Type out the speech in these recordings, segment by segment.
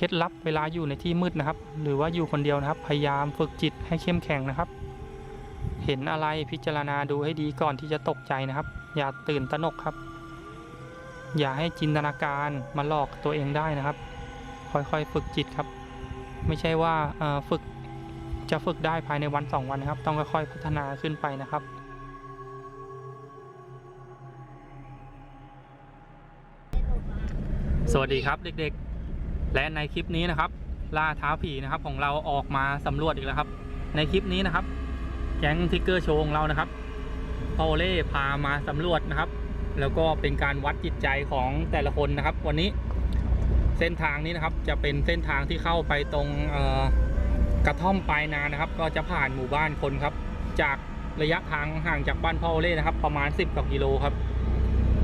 เคล็ดลับเวลาอยู่ในที่มืดนะครับ หรือว่าอยู่คนเดียวนะครับ พยายามฝึกจิตให้เข้มแข็งนะครับ เห็นอะไรพิจารณาดูให้ดีก่อนที่จะตกใจนะครับ อย่าตื่นตระหนกครับ อย่าให้จินตนาการมาหลอกตัวเองได้นะครับ ค่อยๆฝึกจิตครับ ไม่ใช่ว่าฝึกจะฝึกได้ภายในวันสองวันนะครับ ต้องค่อยๆพัฒนาขึ้นไปนะครับสวัสดีครับเด็กๆ และในคลิปนี้นะครับล่าท้าผีนะครับของเราออกมาสำรวจอีกแล้วครับ ในคลิปนี้นะครับ แก๊งทิกเกอร์โชว์ของเรานะครับพอเล่พามาสำรวจนะครับ แล้วก็เป็นการวัดจิตใจของแต่ละคนนะครับ วันนี้เส้นทางนี้นะครับ จะเป็นเส้นทางที่เข้าไปตรงกระท่อมปลายนานะครับ ก็จะผ่านหมู่บ้านคนครับ จากระยะทางห่างจากบ้านพ่อเล่นะครับ ประมาณ 10กว่ากิโลครับ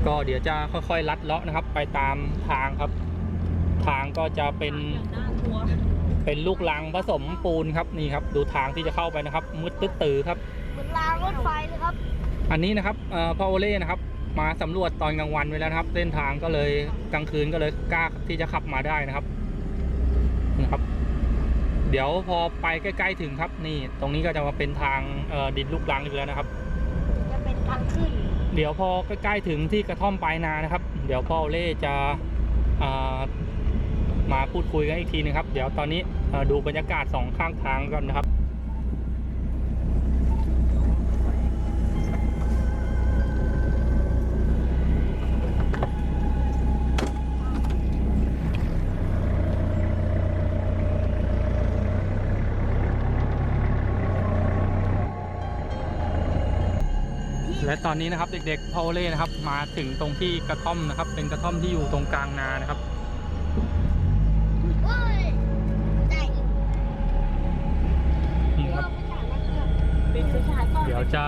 ก็เดี๋ยวจะค่อยๆ ลัดเลาะนะครับ ไปตามทางครับ ทางก็จะเป็นน่ากลัวเป็นลูกลังผสมปูนครับนี่ครับ ดูทางที่จะเข้าไปนะครับมืดตึ๊ดตือครับเหมือนรางรถไฟเลยครับ อันนี้นะครับเอ่อพ่อโอเล่นะครับ มาสำรวจตอนกลางวันไว้แล้วนะครับ เส้นทางก็เลยกลางคืนก็เลยกล้าที่จะขับมาได้นะครับนะครับ เดี๋ยวพอไปใกล้ๆถึงครับ นี่ตรงนี้ก็จะมาเป็นทางเอ่อดินลูกลังอีกแล้วนะครับ จะเป็นทางขึ้น เดี๋ยวพอใกล้ๆถึงที่กระท่อมปลายนานะครับ เดี๋ยวพ่อโอเล่จะอ่า มาพูดคุยกันอีกทีนึงครับ เดี๋ยวตอนนี้ดูบรรยากาศสองข้างทางก่อนนะครับและตอนนี้นะครับเด็กๆพ่อโอเล่นะครับมาถึงตรงที่กระท่อมนะครับ เป็นกระท่อมที่อยู่ตรงกลางนานะครับ เป็นผู้ชายก่อนเดี๋ยวจะ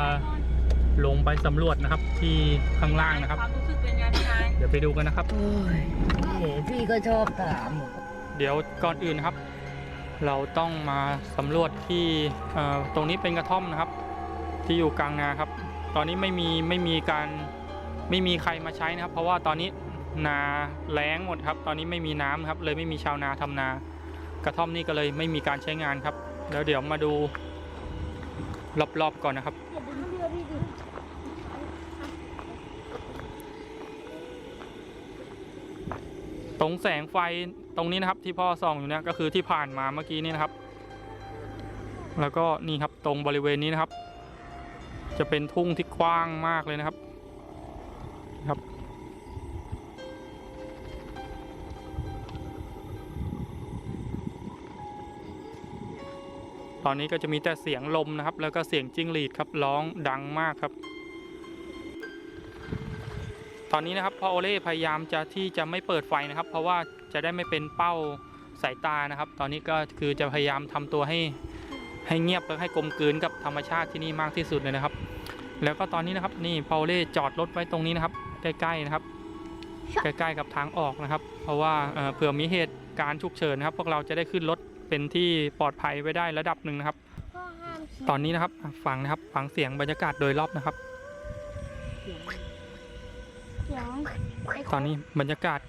ลงไปสำรวจนะครับ ที่ข้างล่างนะครับ ความรู้สึกเป็นไงพี่นายเดี๋ยวไปดูกันนะครับ โอ้ยนี่พี่ก็ชอบถามเดี๋ยวก่อนอื่นนะครับ เราต้องมาสำรวจที่เอ่อตรงนี้เป็นกระท่อมนะครับ ที่อยู่กลางนาครับ ตอนนี้ไม่มีไม่มีการไม่มีใครมาใช้นะครับ เพราะว่าตอนนี้นาแล้งหมดครับ ตอนนี้ไม่มีน้ำครับ เลยไม่มีชาวนาทำนา กระท่อมนี่ก็เลยไม่มีการใช้งานครับ แล้วเดี๋ยวมาดู รอบๆก่อนนะครับ ตรงแสงไฟตรงนี้นะครับที่พ่อส่องอยู่เนี่ยก็คือที่ผ่านมาเมื่อกี้นี่นะครับ แล้วก็นี่ครับตรงบริเวณนี้นะครับ จะเป็นทุ่งที่กว้างมากเลยนะครับครับ ตอนนี้ก็จะมีแต่เสียงลมนะครับ แล้วก็เสียงจิ้งหรีดครับร้องดังมากครับ ตอนนี้นะครับพอโอเล่พยายามจะที่จะไม่เปิดไฟนะครับ เพราะว่าจะได้ไม่เป็นเป้าสายตานะครับ ตอนนี้ก็คือจะพยายามทำตัวให้ให้เงียบและให้กลมกลืนกับธรรมชาติที่นี่มากที่สุดเลยนะครับ แล้วก็ตอนนี้นะครับนี่พอโอเล่จอดรถไว้ตรงนี้นะครับ ใกล้ๆนะครับ ใกล้ๆกับทางออกนะครับ เพราะว่าเผื่อมีเหตุการณ์ฉุกเฉินนะครับ พวกเราจะได้ขึ้นรถ เป็นที่ปลอดภัยไว้ได้ระดับหนึ่งนะครับก็ห้ามขี่ตอนนี้นะครับฟังนะครับฟังเสียงบรรยากาศโดยรอบนะครับเสียงไตอนนี้บรรยากาศ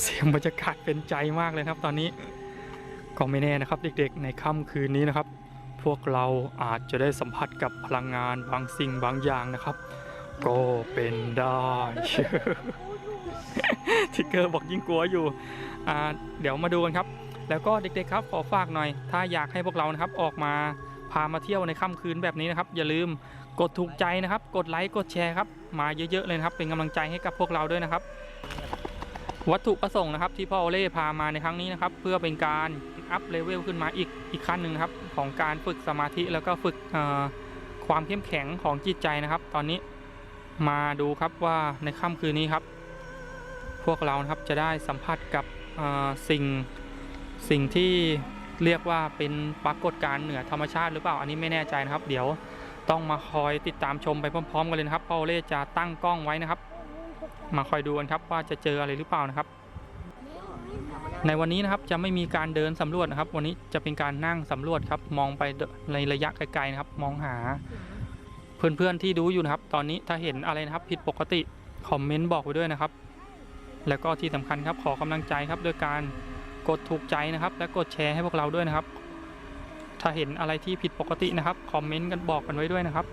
เสียงบรรยากาศเป็นใจมากเลยนะครับ ตอนนี้ก็ไม่แน่นะครับ เด็กๆ ในค่ำคืนนี้นะครับ พวกเราอาจจะได้สัมผัสกับพลังงานบางสิ่งบางอย่างนะครับ ก็เป็นได้ ทิกเกอร์บอกยิ่งกลัวอยู่เดี๋ยวมาดูกันครับ แล้วก็เด็กๆครับขอฝากหน่อย ถ้าอยากให้พวกเรานะครับออกมาพามาเที่ยวในค่ำคืนแบบนี้นะครับ อย่าลืมกดถูกใจนะครับ กดไลค์กดแชร์ครับ มาเยอะๆเลยนะครับ เป็นกำลังใจให้กับพวกเราด้วยนะครับ วัตถุประสงค์นะครับ ที่พ่อเล่พามาในครั้งนี้นะครับ เพื่อเป็นการอัพเลเวลขึ้นมาอีกอีกขั้นหนึ่งครับ ของการฝึกสมาธิแล้วก็ฝึกความเข้มแข็งของจิตใจนะครับ ตอนนี้ มาดูครับว่าในค่ำคืนนี้ครับ พวกเรานะครับจะได้สัมผัสกับสิ่งสิ่งที่เรียกว่าเป็นปรากฏการณ์เหนือธรรมชาติหรือเปล่าอันนี้ไม่แน่ใจนะครับ เดี๋ยวต้องมาคอยติดตามชมไปพร้อมๆกันเลยนะครับพ่อโอเล่จะตั้งกล้องไว้นะครับ มาคอยดูกันครับว่าจะเจออะไรหรือเปล่านะครับ ในวันนี้นะครับจะไม่มีการเดินสำรวจนะครับ วันนี้จะเป็นการนั่งสำรวจครับ มองไปในระยะไกลๆนะครับ มองหา เพื่อนๆที่ดูอยู่นะครับ ตอนนี้ถ้าเห็นอะไรนะครับผิดปกติคอมเมนต์บอกไว้ด้วยนะครับ แล้วก็ที่สำคัญครับขอกำลังใจครับด้วยการกดถูกใจนะครับ และกดแชร์ให้พวกเราด้วยนะครับ ถ้าเห็นอะไรที่ผิดปกตินะครับคอมเมนต์กันบอกกันไว้ด้วยนะครับ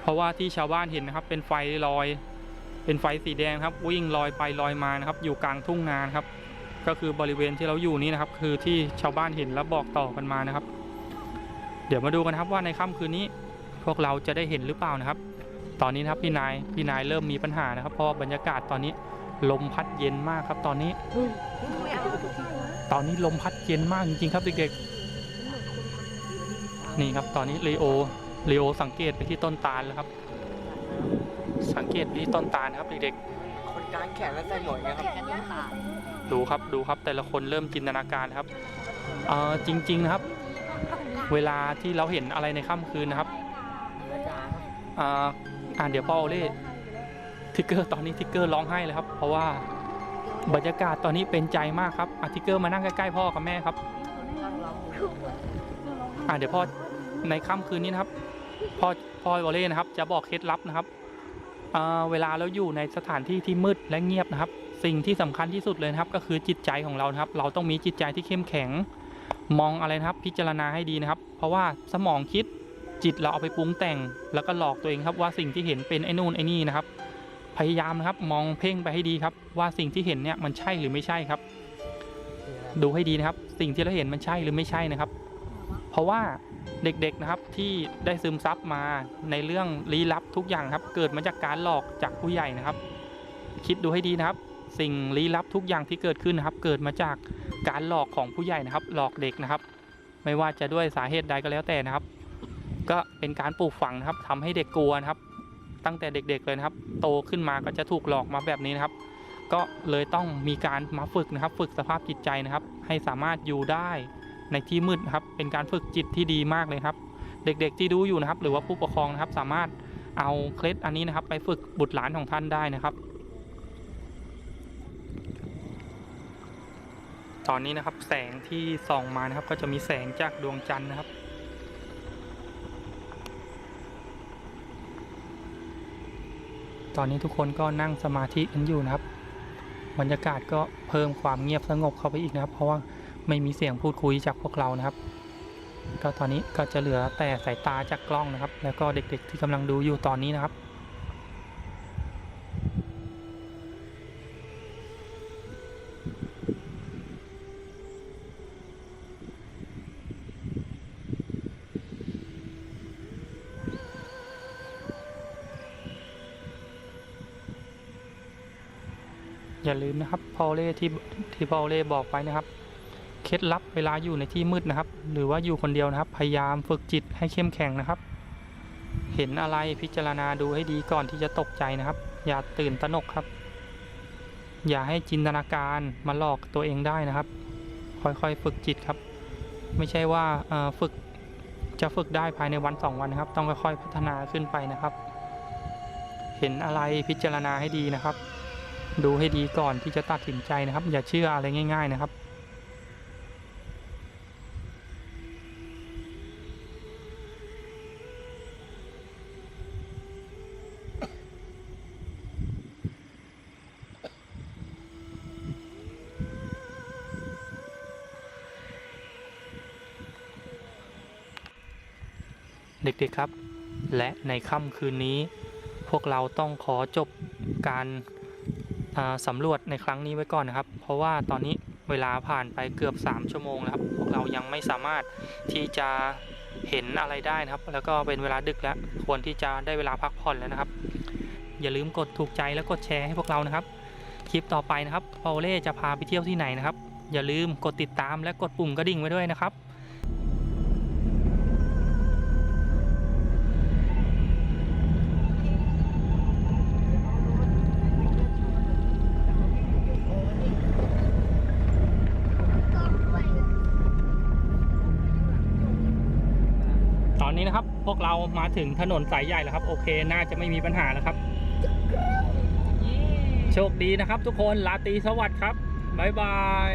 เพราะว่าที่ชาวบ้านเห็นนะครับ เป็นไฟลอย เป็นไฟสีแดงครับวิ่งลอยไปลอยมานะครับ อยู่กลางทุ่งนานครับ ก็คือบริเวณที่เราอยู่นี้นะครับ คือที่ชาวบ้านเห็นแล้วบอกต่อกันมานะครับ เดี๋ยวมาดูกันครับว่าในค่ำคืนนี้พวกเราจะได้เห็นหรือเปล่านะครับ ตอนนี้นะครับพี่นายพี่นายเริ่มมีปัญหานะครับ เพราะบรรยากาศตอนนี้ลมพัดเย็นมากครับตอนนี้ ตอนนี้ลมพัดเย็นมากจริงๆครับเด็กๆนี่ครับตอนนี้ลีโอลีโอสังเกตไปที่ต้นตาลแล้วครับ สังเกตไปที่ต้นตาลครับเด็กๆคนกลางแขนและใส่หมวกนะครับ ดูครับดูครับแต่ละคนเริ่มจินตนาการครับเออจริง ๆนะครับ เวลาที่เราเห็นอะไรในค่ำคืนนะครับอ่าอ่าเดี๋ยวพ่อโอเล่ทิกเกอร์ตอนนี้ทิกเกอร์ร้องไห้เลยครับ เพราะว่าบรรยากาศตอนนี้เป็นใจมากครับอะทิกเกอร์มานั่งใกล้ๆพ่อกับแม่ครับอ่าเดี๋ยวพ่อในค่ำคืนนี้นะครับพ่อพ่อโอลเล่นะครับ จะบอกเคล็ดลับนะครับเวลาเราอยู่ในสถานที่ที่มืดและเงียบนะครับ สิ่งที่สำคัญที่สุดเลยนะครับ ก็คือจิตใจของเราครับ เราต้องมีจิตใจที่เข้มแข็ง มองอะไรนะครับ พิจารณาให้ดีนะครับ เพราะว่าสมองคิดจิตเราเอาไปปรุงแต่ง แล้วก็หลอกตัวเองครับว่าสิ่งที่เห็นเป็นไอ้นู่นไอ้นี่นะครับ พยายามนะครับมองเพ่งไปให้ดีครับ ว่าสิ่งที่เห็นเนี่ยมันใช่หรือไม่ใช่ครับ ดูให้ดีนะครับ สิ่งที่เราเห็นมันใช่หรือไม่ใช่นะครับ เพราะว่าเด็กๆนะครับที่ได้ซึมซับมาในเรื่องลี้ลับทุกอย่างครับ เกิดมาจากการหลอกจากผู้ใหญ่นะครับ คิดดูให้ดีนะครับ สิ่งลี้ลับทุกอย่างที่เกิดขึ้นนะครับ เกิดมาจากการหลอกของผู้ใหญ่นะครับ หลอกเด็กนะครับ ไม่ว่าจะด้วยสาเหตุใดก็แล้วแต่นะครับ ก็เป็นการปลูกฝังนะครับทำให้เด็กกลัวนะครับ ตั้งแต่เด็กๆเลยนะครับ โตขึ้นมาก็จะถูกหลอกมาแบบนี้นะครับ ก็เลยต้องมีการมาฝึกนะครับ ฝึกสภาพจิตใจนะครับ ให้สามารถอยู่ได้ในที่มืดนะครับ เป็นการฝึกจิตที่ดีมากเลยครับ เด็กๆที่ดูอยู่นะครับ หรือว่าผู้ปกครองนะครับ สามารถเอาเคล็ดอันนี้นะครับ ไปฝึกบุตรหลานของท่านได้นะครับ ตอนนี้นะครับ แสงที่ส่องมานะครับ ก็จะมีแสงจากดวงจันทร์นะครับ ตอนนี้ทุกคนก็นั่งสมาธิกันอยู่นะครับ บรรยากาศก็เพิ่มความเงียบสงบเข้าไปอีกนะครับ เพราะว่าไม่มีเสียงพูดคุยจากพวกเรานะครับ ก็ตอนนี้ก็จะเหลือแต่สายตาจากกล้องนะครับ แล้วก็เด็กๆที่กำลังดูอยู่ตอนนี้นะครับ อย่าลืมนะครับพอลเล่ที่ที่พอลเล่บอกไปนะครับ เคล็ดลับเวลาอยู่ในที่มืดนะครับ หรือว่าอยู่คนเดียวนะครับ พยายามฝึกจิตให้เข้มแข็งนะครับ เห็นอะไรพิจารณาดูให้ดีก่อนที่จะตกใจนะครับ อย่าตื่นตระหนกครับ อย่าให้จินตนาการมาหลอกตัวเองได้นะครับ ค่อยๆฝึกจิตครับ ไม่ใช่ว่าฝึกจะฝึกได้ภายในวันสองวันนะครับ ต้องค่อยๆพัฒนาขึ้นไปนะครับ เห็นอะไรพิจารณาให้ดีนะครับ ดูให้ดีก่อนที่จะตัดสินใจนะครับ อย่าเชื่ออะไรง่าย ๆนะครับ เด็กๆครับ และในค่ำคืนนี้พวกเราต้องขอจบการ สำรวจในครั้งนี้ไว้ก่อนนะครับ เพราะว่าตอนนี้เวลาผ่านไปเกือบ 3 ชั่วโมงแล้วครับ พวกเรายังไม่สามารถที่จะเห็นอะไรได้นะครับ แล้วก็เป็นเวลาดึกแล้ว ควรที่จะได้เวลาพักผ่อนแล้วนะครับ อย่าลืมกดถูกใจและกดแชร์ให้พวกเรานะครับ คลิปต่อไปนะครับพอลเล่จะพาไปเที่ยวที่ไหนนะครับ อย่าลืมกดติดตามและกดปุ่มกระดิ่งไว้ด้วยนะครับ พวกเรามาถึงถนนสายใหญ่แล้วครับ โอเค น่าจะไม่มีปัญหาแล้วครับ โชคดีนะครับทุกคนลาตรีสวัสดิ์ครับ บ๊ายบาย